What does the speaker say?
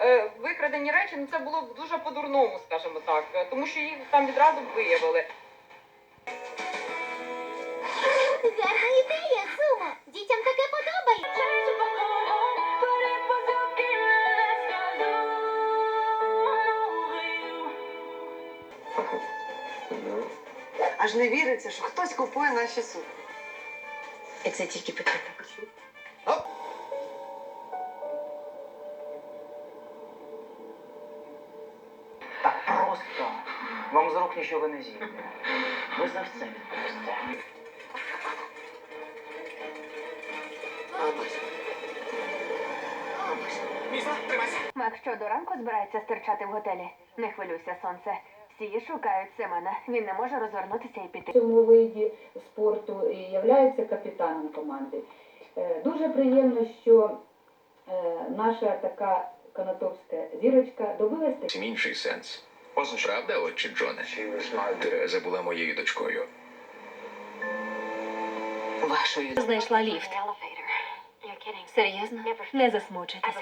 е, викрадені речі, ну це було б дуже по-дурному, скажімо так, е, тому що їх там відразу б виявили. Гарна ідея, Сумо. Дітям таке подобається. Аж не віриться, що хтось купує наші сукні. І це тільки початок. Так просто. Вам з рук нічого не зійде. Ви за все відповісте. Мак що до ранку збирається стирчати в готелі. Не хвилюйся, сонце. Всі шукають Семена. Він не може розвернутися і піти. в цьому виді спорту і являється капітаном команди. Е, Дуже приємно, що е, наша така канатовська зірочка добилась таких інший сенс. Правда, отче Джоне? Тереза була моєю дочкою. Вашою Знайшла ліфт. Серйозно? Не засмучуйтеся.